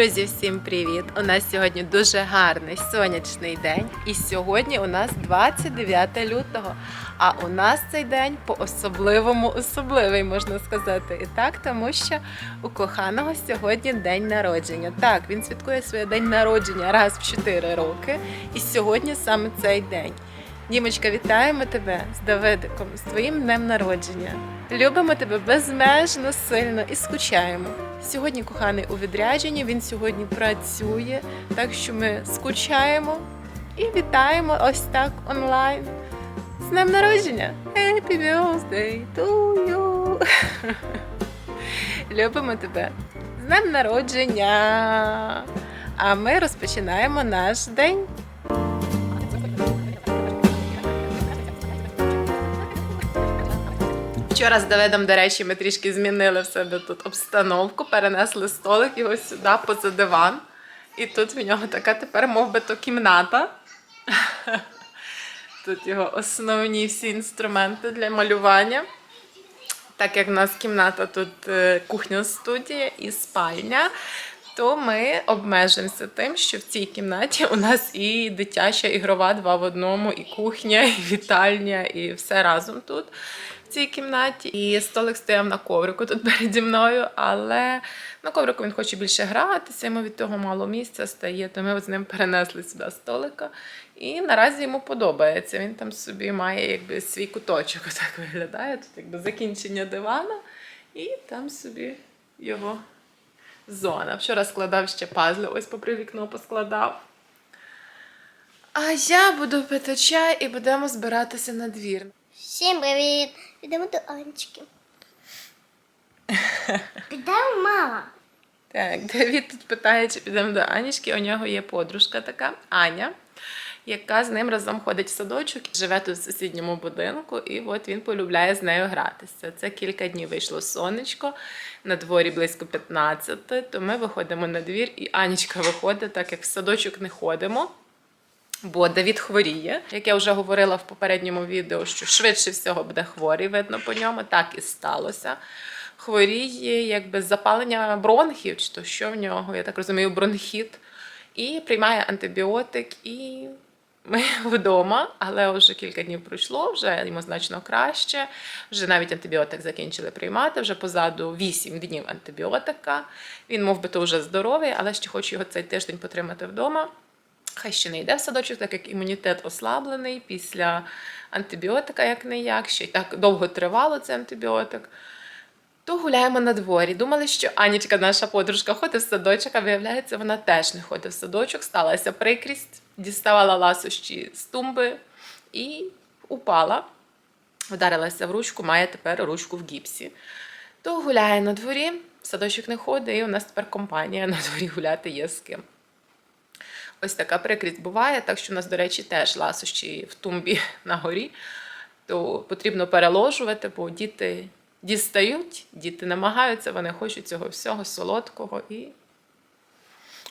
Друзі, всім привіт! У нас сьогодні дуже гарний сонячний день, і сьогодні у нас 29 лютого. А у нас цей день по-особливому особливий, можна сказати. І так, тому що у коханого сьогодні день народження. Так, він святкує своє день народження раз в 4 роки, і сьогодні саме цей день. Дімочка, вітаємо тебе з Давидиком, з твоїм днем народження. Любимо тебе безмежно сильно і скучаємо. Сьогодні коханий у відрядженні, він сьогодні працює, так що ми скучаємо і вітаємо ось так онлайн. З днем народження! Happy birthday to you! Любимо тебе! З днем народження! А ми розпочинаємо наш день. Вчора з Давидом, до речі, ми трішки змінили в себе тут обстановку, перенесли столик його сюди поза диван. І тут в нього така тепер мов би то кімната. Тут його основні всі інструменти для малювання. Так як в нас кімната тут е, кухня-студія і спальня, то ми обмежимося тим, що в цій кімнаті у нас і дитяча ігрова два в одному, і кухня, і вітальня, і все разом тут в цій кімнаті. І столик стояв на коврику тут переді мною, але на коврику він хоче більше гратися, йому від того мало місця стає, то ми з ним перенесли сюди столика. І наразі йому подобається. Він там собі має якби свій куточок, так виглядає. Тут якби закінчення дивана, і там собі його зона. Вчора складав ще пазли, ось попри вікно поскладав. А я буду пити чай і будемо збиратися на двір. Всім привіт! Підемо до Анечки. Підемо мама. Так, Давід тут питає, чи підемо до Анічки. У нього є подружка така Аня, яка з ним разом ходить в садочок, живе тут в сусідньому будинку, і от він полюбляє з нею гратися. Це кілька днів вийшло сонечко, на дворі близько 15, то ми виходимо на двір, і Анічка виходить, так як в садочок не ходимо. Бо Давід хворіє, як я вже говорила в попередньому відео, що швидше всього буде хворий, видно по ньому, так і сталося. Хворіє якби запалення бронхів, чи то що в нього, я так розумію, бронхіт, і приймає антибіотик, і ми вдома, але вже кілька днів пройшло, вже йому значно краще. Вже навіть антибіотик закінчили приймати, вже позаду 8 днів антибіотика. Він мов би то вже здоровий, але ще хочу його цей тиждень потримати вдома. Хай ще не йде в садочок, так як імунітет ослаблений після антибіотика, як не як, ще й так довго тривало цей антибіотик. То гуляємо на дворі. Думали, що Анічка, наша подружка, ходить в садочок, а виявляється, вона теж не ходить в садочок, сталася прикрість, діставала ласощі з тумби і упала. Вдарилася в ручку, має тепер ручку в гіпсі. То гуляє на дворі, в садочок не ходить, і у нас тепер компанія на дворі гуляти є з ким. Ось така прикрість буває, так що у нас, до речі, теж ласощі в тумбі на горі, то потрібно переложувати, бо діти дістають, діти намагаються, вони хочуть цього всього солодкого і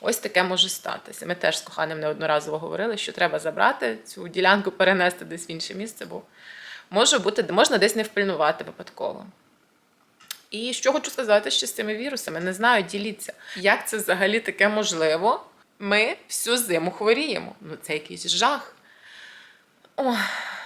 ось таке може статися. Ми теж з коханим неодноразово говорили, що треба забрати цю ділянку, перенести десь в інше місце, бо може бути, можна десь не впильнувати випадково. І що хочу сказати ще з цими вірусами, не знаю, діліться, як це взагалі таке можливо. Ми всю зиму хворіємо. Ну це якийсь жах. О,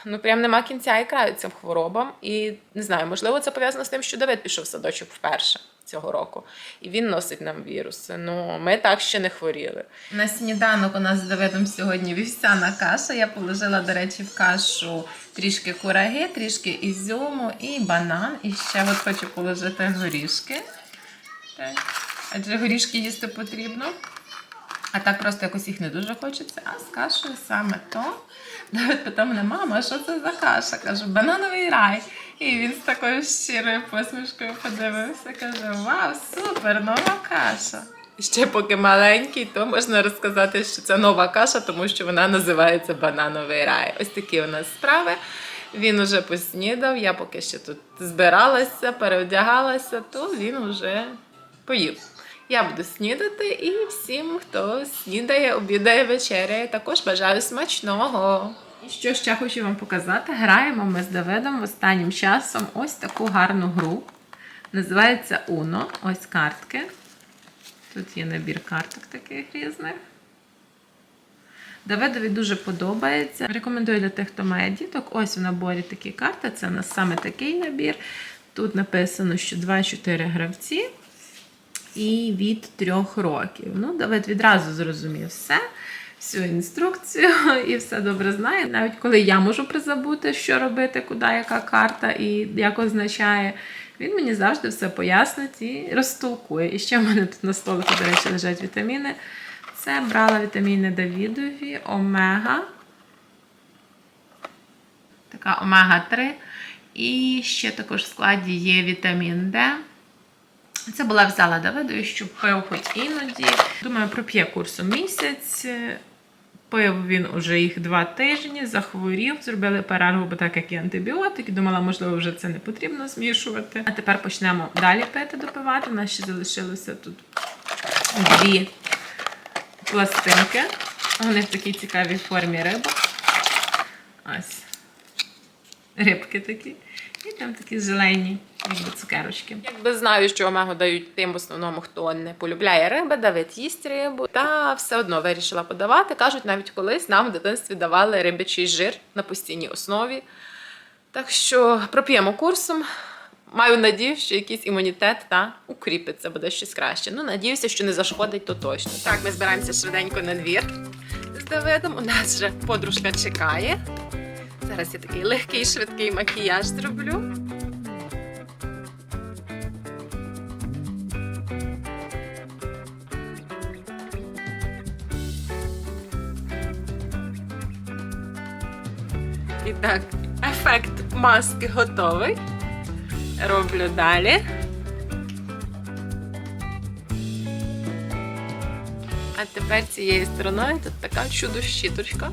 ну прям нема кінця і краю цим хворобам. І не знаю, можливо, це пов'язано з тим, що Давид пішов в садочок вперше цього року, і він носить нам віруси. Ну, ми так ще не хворіли. На сніданок у нас з Давидом сьогодні вівсяна каша. Я положила, до речі, в кашу трішки кураги, трішки ізюму і банан. І ще от хочу положити горішки. Так. Адже горішки їсти потрібно. А так просто якось їх не дуже хочеться. А з кашею саме то. Навіть питав мене, мама, що це за каша? Кажу, банановий рай. І він з такою щирою посмішкою подивився, каже: Вау, супер, нова каша. Ще поки маленький, то можна розказати, що це нова каша, тому що вона називається банановий рай. Ось такі у нас справи. Він уже поснідав, я поки ще тут збиралася, переодягалася, то він уже поїв. Я буду снідати і всім, хто снідає, обідає, вечеряє, також бажаю смачного. І що ще хочу вам показати, граємо ми з Давидом останнім часом ось таку гарну гру. Називається Uno. Ось картки. Тут є набір карток таких різних. Давидові дуже подобається. Рекомендую для тих, хто має діток. Ось в наборі такі карти. Це у нас саме такий набір. Тут написано, що 2-4 гравці і від 3 років. Ну, Давид відразу зрозумів все, всю інструкцію і все добре знає. Навіть коли я можу призабути, що робити, куди яка карта і як означає. Він мені завжди все пояснить і розтолкує. І ще в мене тут на столику, до речі, лежать вітаміни. Це брала вітаміни Давідові, омега. Така омега-3. І ще також в складі є вітамін Д. Це була взяла Давидові, щоб пив хоч іноді. Думаю, проп'є курсу місяць. Пив він уже їх два тижні, захворів, зробили перерву, бо так як є антибіотики. Думала, можливо, вже це не потрібно змішувати. А тепер почнемо далі пити, допивати. У нас ще залишилося тут дві пластинки. Вони в такій цікавій формі риби. Ось. Рибки такі. І там такі зелені, якби цукерочки. Якби знаю, що омегу дають тим в основному, хто не полюбляє риби, Давид їсть рибу. Та все одно вирішила подавати. Кажуть, навіть колись нам в дитинстві давали рибячий жир на постійній основі. Так що проп'ємо курсом. Маю надію, що якийсь імунітет та укріпиться, буде щось краще. Ну, надіюся, що не зашкодить, то точно. Так, ми збираємося швиденько на двір з Давидом. У нас вже подружка чекає. Зараз я такий легкий, швидкий макіяж зроблю. І так, ефект маски готовий. Роблю далі. А тепер цією стороною тут така чудо-щіточка.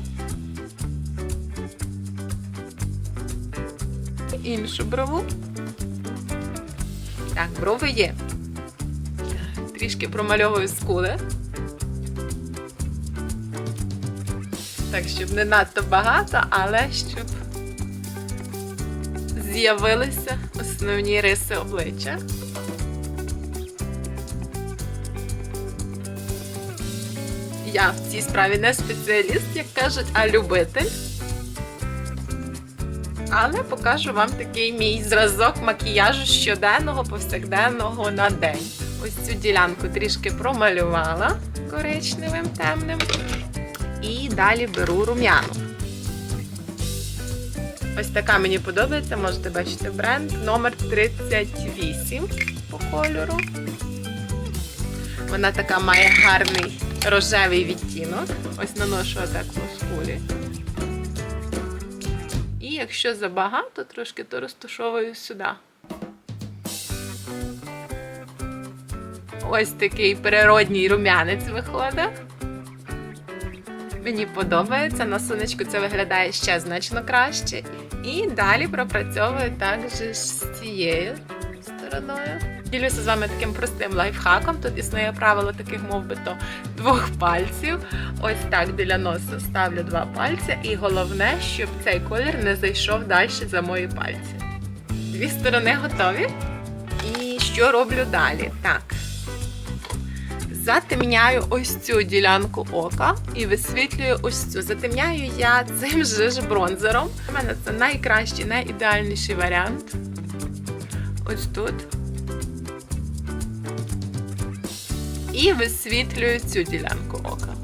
Іншу брову. Так, брови є. Трішки промальовую скули. Так, щоб не надто багато, але щоб з'явилися основні риси обличчя. Я в цій справі не спеціаліст, як кажуть, а любитель. Але покажу вам такий мій зразок макіяжу щоденного, повсякденного на день. Ось цю ділянку трішки промалювала коричневим темним. І далі беру рум'яну. Ось така мені подобається, можете бачити бренд. Номер 38 по кольору. Вона така має гарний рожевий відтінок. Ось наношу отак по скулі. Якщо забагато трошки, то розташовую сюди. Ось такий природній рум'янець виходить. Мені подобається, на сонечку це виглядає ще значно краще. І далі пропрацьовую також з цією стороною. Ділюся з вами таким простим лайфхаком. Тут існує правило таких, мов би то, двох пальців. Ось так біля носу ставлю два пальці, і головне, щоб цей колір не зайшов далі за мої пальці. Дві сторони готові. І що роблю далі? Так. Затемняю ось цю ділянку ока і висвітлюю ось цю. Затемняю я цим же ж бронзером. У мене це найкращий, найідеальніший варіант. Ось тут. І висвітлюю цю ділянку ока.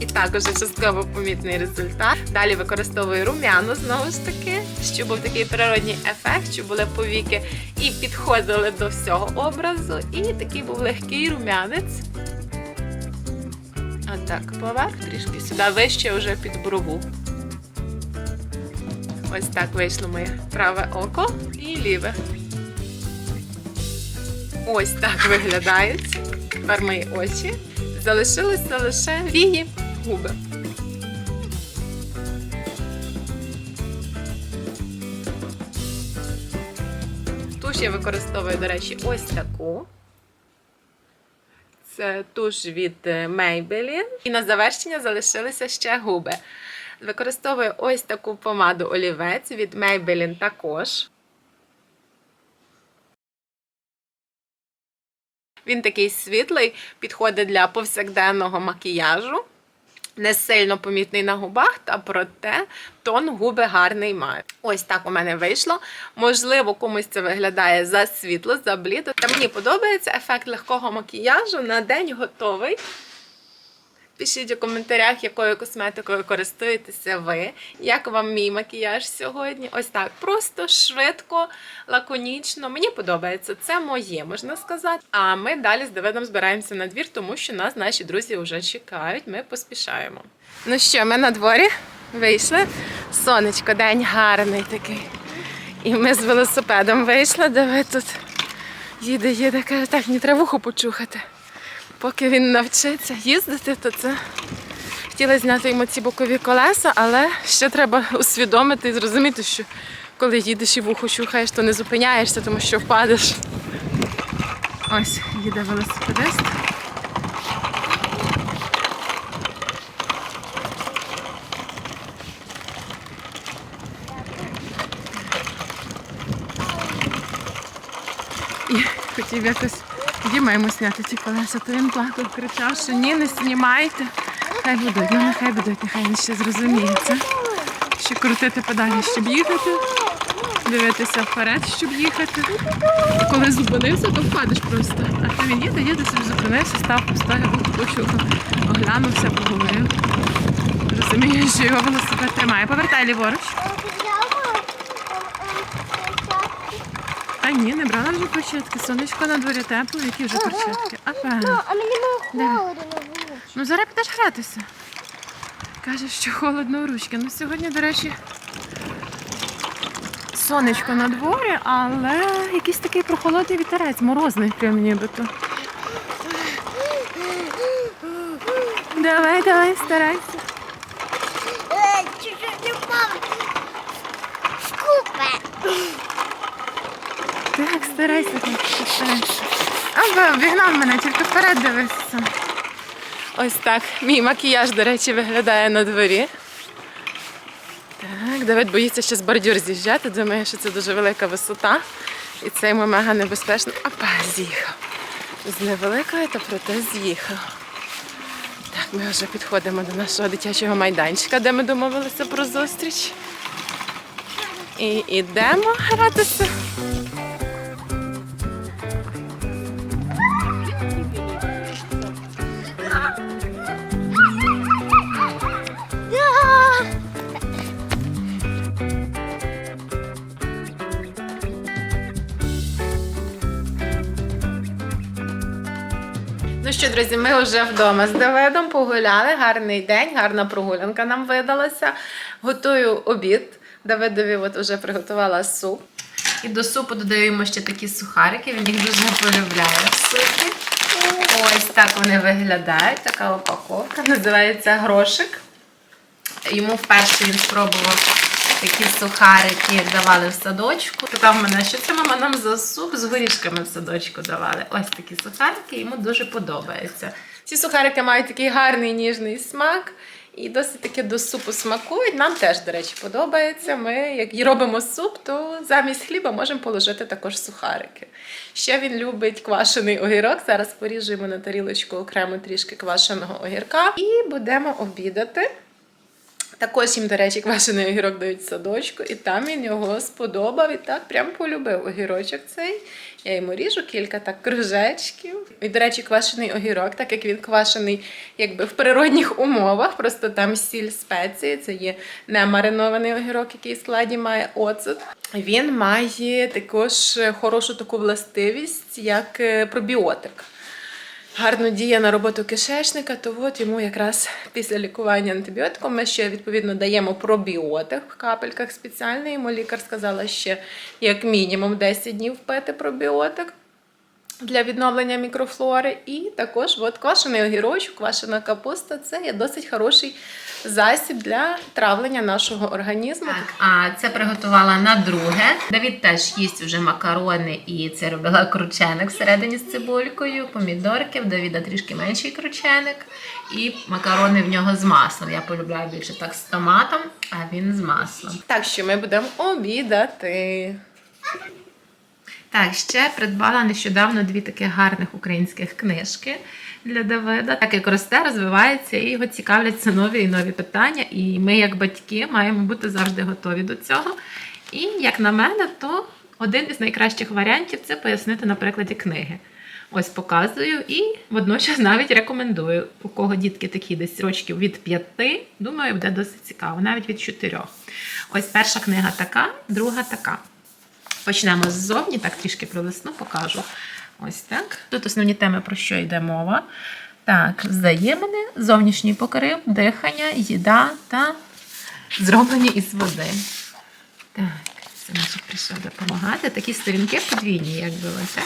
І також частково помітний результат. Далі використовую рум'яну знову ж таки, щоб був такий природній ефект, щоб були повіки і підходили до всього образу. І такий був легкий рум'янець. Отак, поверх трішки сюди вище вже під брову. Ось так вийшло моє праве око і ліве. Ось так виглядають тепер мої очі. Залишилися лише вії губи. Туш я використовую, до речі, ось таку. Це туш від Maybelline. І на завершення залишилися ще губи. Використовую ось таку помаду олівець від Maybelline також. Він такий світлий, підходить для повсякденного макіяжу. Не сильно помітний на губах, та проте тон губи гарний має. Ось так у мене вийшло. Можливо, комусь це виглядає за світло, за блідо. Та мені подобається ефект легкого макіяжу. На день готовий. Пишіть у коментарях, якою косметикою користуєтеся ви. Як вам мій макіяж сьогодні? Ось так, просто швидко, лаконічно. Мені подобається. Це моє, можна сказати. А ми далі з Давидом збираємося на двір, тому що нас наші друзі вже чекають. Ми поспішаємо. Ну що, ми на дворі вийшли. Сонечко, день гарний такий. І ми з велосипедом вийшли, Давид тут їде, їде, каже, так, мені треба вухо почухати. Поки він навчиться їздити, то це хотіла зняти йому ці бокові колеса, але ще треба усвідомити і зрозуміти, що коли їдеш і вухо чухаєш, то не зупиняєшся, тому що впадеш. Ось їде велосипедист. І хотів якось Діма йому зняти ці колеса, то він плакав, кричав, що ні, не знімайте. Хай будуть, ну нехай будуть, нехай він ще зрозуміє це. Ще крутити педалі, щоб їхати, дивитися вперед, щоб їхати. Коли зупинився, то впадеш просто. А то він їде, їде, собі зупинився, став, поставив, почув, оглянувся, поговорив. Розуміє, що його велосипед тримає. Повертай ліворуч. Та ні, не брала вже перчатки. Сонечко на дворі тепло, які вже перчатки. А певно. А мені було холодно на вулиці. Ну зараз підеш гратися. Каже, що холодно у ручки. Ну сьогодні, до речі, сонечко на дворі, але якийсь такий прохолодний вітерець, морозний прям нібито. Давай, давай, старайся. Так, старайся, так, старайся. А, обігнав мене, тільки вперед дивися. Ось так. Мій макіяж, до речі, виглядає на дворі. Так, Давид боїться ще з бордюр з'їжджати, думає, що це дуже велика висота. І це йому мега небезпечно. Опа, з'їхав. З невеликої, та проте з'їхав. Так, ми вже підходимо до нашого дитячого майданчика, де ми домовилися про зустріч. І йдемо гратися. Друзі, ми вже вдома з Давидом погуляли. Гарний день, гарна прогулянка нам видалася. Готую обід. Давидові от вже приготувала суп. І до супу додаємо ще такі сухарики. Він їх дуже полюбляє в супі. Ось так вони виглядають. Така упаковка. Називається грошик. Йому вперше він спробував такі сухарики, давали в садочку. Питав мене, що це мама нам за суп з горішками в садочку давали. Ось такі сухарики, йому дуже подобається. Ці сухарики мають такий гарний ніжний смак. І досить таки до супу смакують. Нам теж, до речі, подобається. Ми, як робимо суп, то замість хліба можемо положити також сухарики. Ще він любить квашений огірок. Зараз поріжуємо на тарілочку окремо трішки квашеного огірка і будемо обідати. Також їм, до речі, квашений огірок дають в садочку, і там він його сподобав і так прям полюбив огірочок цей. Я йому ріжу кілька так кружечків. І, до речі, квашений огірок, так як він квашений якби в природних умовах, просто там сіль спеції, це є не маринований огірок, який в складі має оцет. Він має також хорошу таку властивість, як е, пробіотик гарно діє на роботу кишечника, то от йому якраз після лікування антибіотиком ми ще відповідно даємо пробіотик в капельках спеціальний. Йому лікар сказала ще як мінімум 10 днів пити пробіотик. Для відновлення мікрофлори, і також от квашений огірочок, квашена капуста це є досить хороший засіб для травлення нашого організму. Так, а це приготувала на друге. Давід теж їсть вже макарони, і це робила крученик всередині з цибулькою, помідорки, в Давіда трішки менший крученик, і макарони в нього з маслом. Я полюбляю більше так з томатом, а він з маслом. Так що ми будемо обідати. Так, ще придбала нещодавно дві таких гарних українських книжки для Давида. Так як росте, розвивається і його цікавляться нові і нові питання. І ми, як батьки, маємо бути завжди готові до цього. І як на мене, то один із найкращих варіантів це пояснити на прикладі книги. Ось показую і водночас навіть рекомендую. У кого дітки такі десь рочків від п'яти, думаю, буде досить цікаво, навіть від чотирьох. Ось перша книга така, друга така. Почнемо ззовні, так трішки пролисну, покажу. Ось так. Тут основні теми, про що йде мова. Так, взаємини, зовнішній покрив, дихання, їда та зроблені із води. Так, синочок прийшов допомагати. Такі сторінки подвійні, якби оце.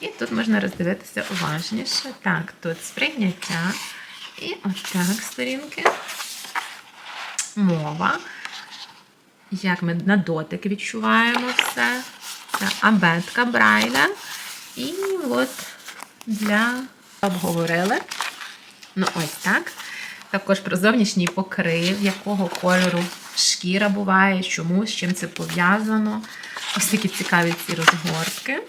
І тут можна роздивитися уважніше. Так, тут сприйняття. І отак сторінки. Мова. Як ми на дотик відчуваємо все. Це абетка Брайля. І от для обговорили. Ну, ось так. Також про зовнішній покрив, якого кольору шкіра буває, чому, з чим це пов'язано. Ось такі цікаві ці розгортки.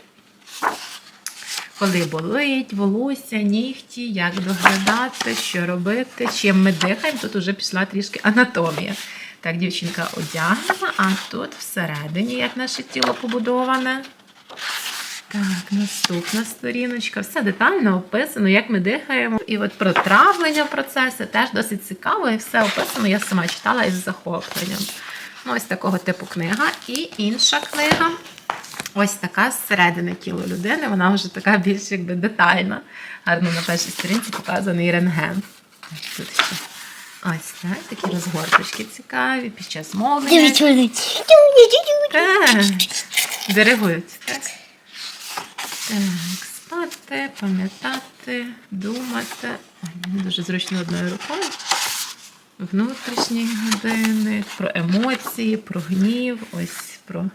Коли болить, волосся, нігті, як доглядати, що робити, чим ми дихаємо, тут вже пішла трішки анатомія. Так, дівчинка одягнена, а тут всередині, як наше тіло побудоване. Так, наступна сторіночка. Все детально описано, як ми дихаємо. І от про травлення процесу теж досить цікаво, і все описано. Я сама читала із захопленням. Ну, ось такого типу книга. І інша книга. Ось така зсередини тіло людини. Вона вже така більш якби детальна. Гарно на першій сторінці показаний рентген. Тут ще ось так, такі розгорточки цікаві під час мовлення. Дивіться, вони. Так, диригують, так? Так, спати, пам'ятати, думати. Ой, дуже зручно одною рукою. Внутрішні години, про емоції, про гнів, ось про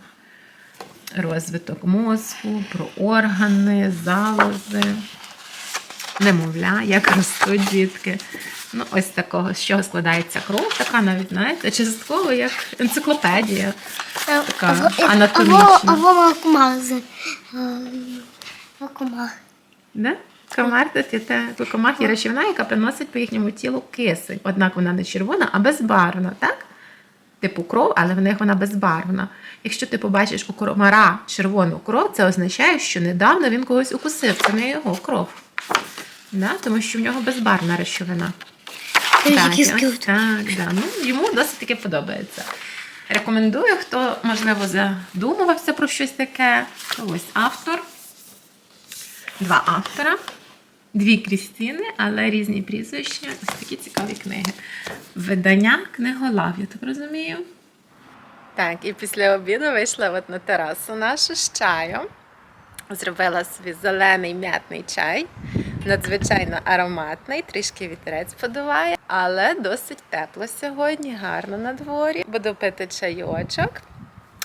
розвиток мозку, про органи, залози, немовля, як ростуть дітки. Ну, ось такого, з чого складається кров, така навіть, знаєте, частково як енциклопедія. Така анатомічна. Або макмази. Макмаз. Да? Комар є комах є речовина, яка приносить по їхньому тілу кисень. Однак вона не червона, а безбарвна, так? Типу кров, але в них вона безбарвна. Якщо ти побачиш у комара червону кров, це означає, що недавно він когось укусив. Це не його кров. Да? Тому що в нього безбарвна речовина. Так, ось так, да. ну, йому досить таки подобається. Рекомендую, хто, можливо, задумувався про щось таке. Ось автор. Два автора, дві Крістіни, але різні прізвища. Ось такі цікаві книги. Видання книголав, я так розумію. Так, і після обіду вийшла от на терасу нашу з чаєм. Зробила собі зелений м'ятний чай, надзвичайно ароматний, трішки вітерець подуває, але досить тепло сьогодні, гарно на дворі. Буду пити чайочок.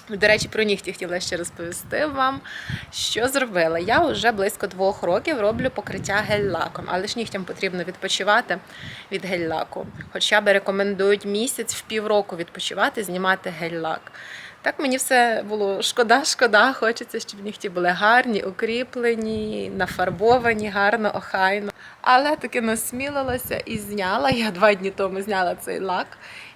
До речі, про нігті хотіла ще розповісти вам, що зробила. Я вже близько двох років роблю покриття гель-лаком, але ж нігтям потрібно відпочивати від гель-лаку. Хоча б рекомендують місяць в півроку відпочивати, знімати гель-лак. Так мені все було шкода, шкода. Хочеться, щоб нігті були гарні, укріплені, нафарбовані, гарно, охайно. Але таки насмілилася і зняла. Я два дні тому зняла цей лак.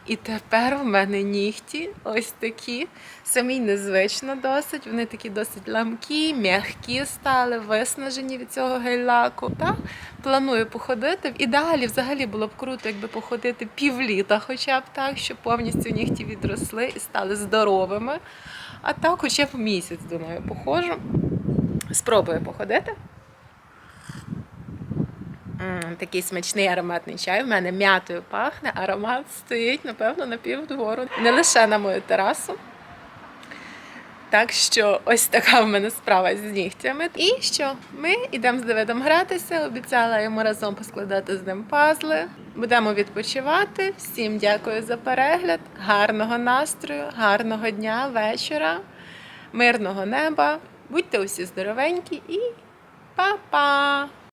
І тепер в мене нігті ось такі. Самі незвично досить. Вони такі досить ламкі, м'які стали, виснажені від цього гель-лаку. Та планую походити. В ідеалі взагалі було б круто, якби походити півліта, хоча б так, щоб повністю нігті відросли і стали здоровими. А так, хоча б місяць, думаю, походжу. Спробую походити. Такий смачний ароматний чай. У мене м'ятою пахне, аромат стоїть, напевно, на півдвору. Не лише на мою терасу. Так що ось така в мене справа з нігтями. І що ми йдемо з Давидом гратися. Обіцяла йому разом поскладати з ним пазли. Будемо відпочивати. Всім дякую за перегляд. Гарного настрою, гарного дня, вечора, мирного неба. Будьте усі здоровенькі і па-па!